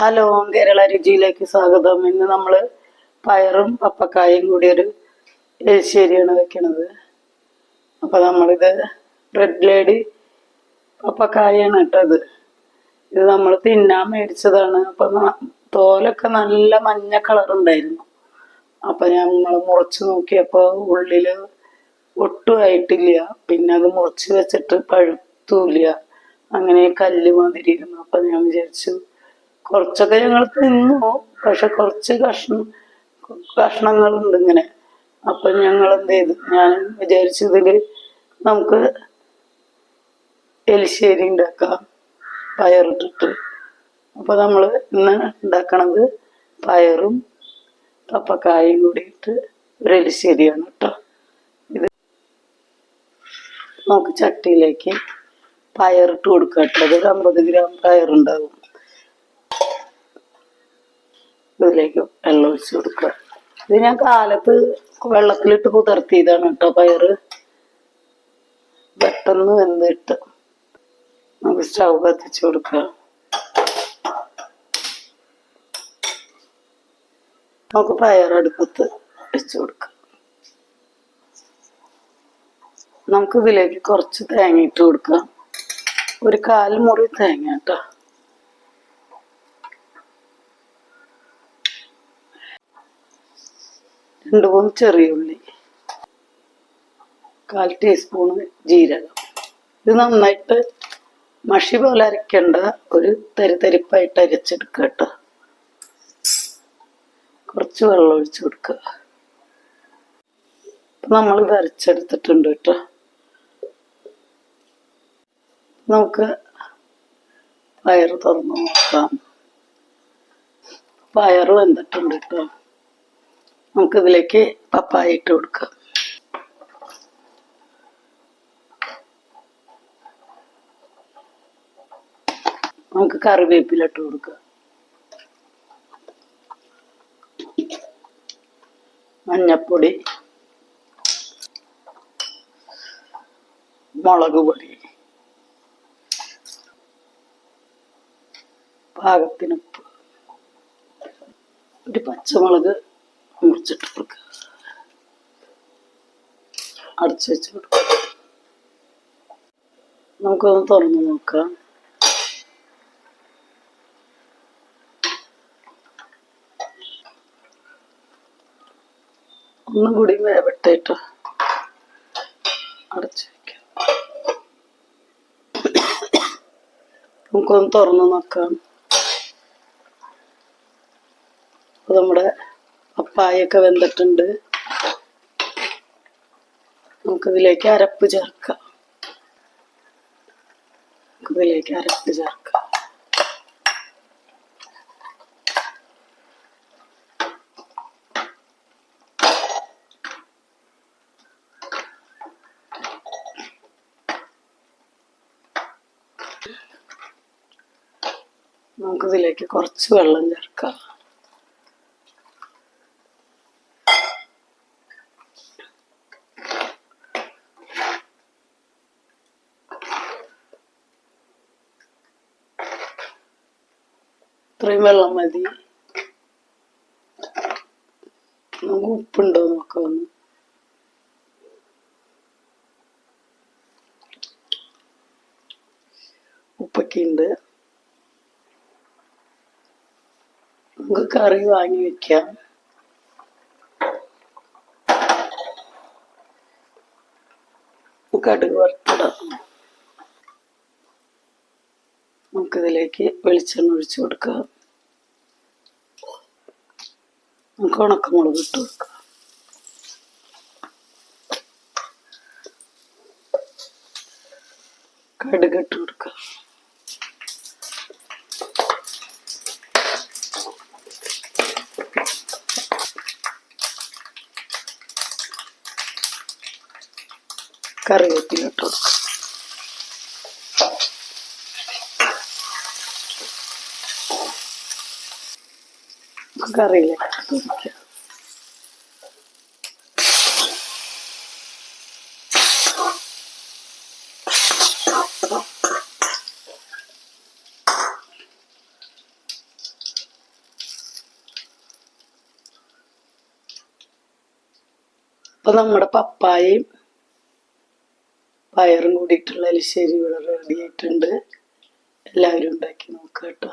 Hello Kerala രുചിയിലേക്ക് സ്വാഗതം. ഇന്ന് നമ്മൾ പയറും പപ്പക്കായും കൂടി ഒരു എരിശ്ശേരിയാണ് വെക്കണത്. അപ്പം നമ്മളിത് റെഡ് ലേഡി പപ്പക്കായാണ് ഇട്ടത്. ഇത് നമ്മൾ തിന്നാൻ മേടിച്ചതാണ്. അപ്പം തോലൊക്കെ നല്ല മഞ്ഞ കളർ ഉണ്ടായിരുന്നു. അപ്പം നമ്മൾ മുറിച്ച് നോക്കിയപ്പോൾ ഉള്ളിൽ ഒട്ടും ആയിട്ടില്ല. പിന്നെ അത് മുറിച്ച് വെച്ചിട്ട് പഴുത്തൂല്ല. അങ്ങനെ കല്ല് മാതിരി ഇരുന്നു. അപ്പം ഞാൻ വിചാരിച്ചു കുറച്ചൊക്കെ ഞങ്ങൾ തിന്നു പക്ഷെ കുറച്ച് കഷ്ണം കഷ്ണങ്ങളുണ്ട് ഇങ്ങനെ. അപ്പം ഞങ്ങൾ എന്ത് ചെയ്തു? ഞാൻ വിചാരിച്ചതിൽ നമുക്ക് എലിശ്ശേരി ഉണ്ടാക്കാം പയറിട്ടിട്ട്. അപ്പോൾ നമ്മൾ ഇന്ന് ഉണ്ടാക്കണത് പയറും കപ്പക്കായും കൂടിയിട്ട് ഒരു എലിശ്ശേരിയാണ് കേട്ടോ. ഇത് നമുക്ക് ചട്ടിയിലേക്ക് പയറിട്ട് കൊടുക്കാം കേട്ടോ. ഒരു അമ്പത് ഗ്രാം പയറുണ്ടാകും ഇതിലേക്ക് വെള്ളം ഒഴിച്ച് കൊടുക്കുക. ഇത് ഞാൻ കാലത്ത് വെള്ളത്തിലിട്ട് കുതിർത്തിയതാണ് കേട്ടോ പയറ്. പെട്ടെന്ന് വെന്തിട്ട് നമുക്ക് സ്റ്റൗ കത്തിച്ചു കൊടുക്കുക നമുക്ക് പയറടുപ്പത്ത് വെച്ചു കൊടുക്കുക കൊടുക്കാം. നമുക്ക് ഇതിലേക്ക് കുറച്ച് തേങ്ങ ഇട്ട് കൊടുക്കാം. ഒരു കാൽ മുറി തേങ്ങ കേട്ടോ. രണ്ട് മൂന്ന് ചെറിയ ഉള്ളി. കാൽ ടീസ്പൂൺ ജീരകം. ഇത് നന്നായിട്ട് മഷി പോലെ അരയ്ക്കേണ്ട ഒരു തരിതരിപ്പായിട്ട് അരച്ചെടുക്കുക കേട്ടോ. കുറച്ച് വെള്ളം ഒഴിച്ചു കൊടുക്കുക. ഇപ്പം നമ്മളിത് അരച്ചെടുത്തിട്ടുണ്ട് കേട്ടോ. നമുക്ക് പയർ തുറന്ന് നോക്കാം. പയർ വെന്തിട്ടുണ്ട് കേട്ടോ. നമുക്കിതിലേക്ക് പപ്പായ ഇട്ട് കൊടുക്കുക നമുക്ക് കറിവേപ്പില ഇട്ട് കൊടുക്കുക മഞ്ഞപ്പൊടി മുളക് പൊടി പാകത്തിന് ഉപ്പ് ഒരു പച്ചമുളക് മുറിച്ചിട്ട് കൊടുക്കുക അടച്ചു വെച്ച് കൊടുക്കുക നമുക്കൊന്ന് തുറന്ന് നോക്കാം. ഒന്നും കൂടി വേവട്ടേട്ടോ അടച്ചു വെക്കാം. നമുക്കൊന്ന് തുറന്ന് നോക്കാം. നമ്മുടെ പപ്പായൊക്കെ വെന്തിട്ടുണ്ട്. നമുക്കിതിലേക്ക് അരപ്പ് ചേർക്കാം. നമുക്കിതിലേക്ക് അരപ്പ് ചേർക്കാം. നമുക്കിതിലേക്ക് കുറച്ച് വെള്ളം ചേർക്കാം. ഇത്രയും വെള്ളം മതി. നമുക്ക് ഉപ്പുണ്ടോ നോക്കാം ഉപ്പൊക്കെ ഉണ്ട്. നമുക്ക് കറി വാങ്ങി വെക്കാം. കടുക് വറുത്തിടാം. നമുക്കിതിലേക്ക് വെളിച്ചെണ്ണ ഒഴിച്ച് കൊടുക്കുക. നമുക്ക് ഉണക്കമുളക് ഇട്ട് കൊടുക്കുക കടുക് ഇട്ട് കൊടുക്കാം. കറിവേപ്പില ഇട്ട് നമുക്കറിയില്ല. അപ്പൊ നമ്മുടെ പപ്പായയും പയറും കൂടിയിട്ടുള്ള അലിശ്ശേരി ഇവിടെ റെഡി ആയിട്ടുണ്ട്. എല്ലാവരും ഉണ്ടാക്കി നോക്കാം കേട്ടോ.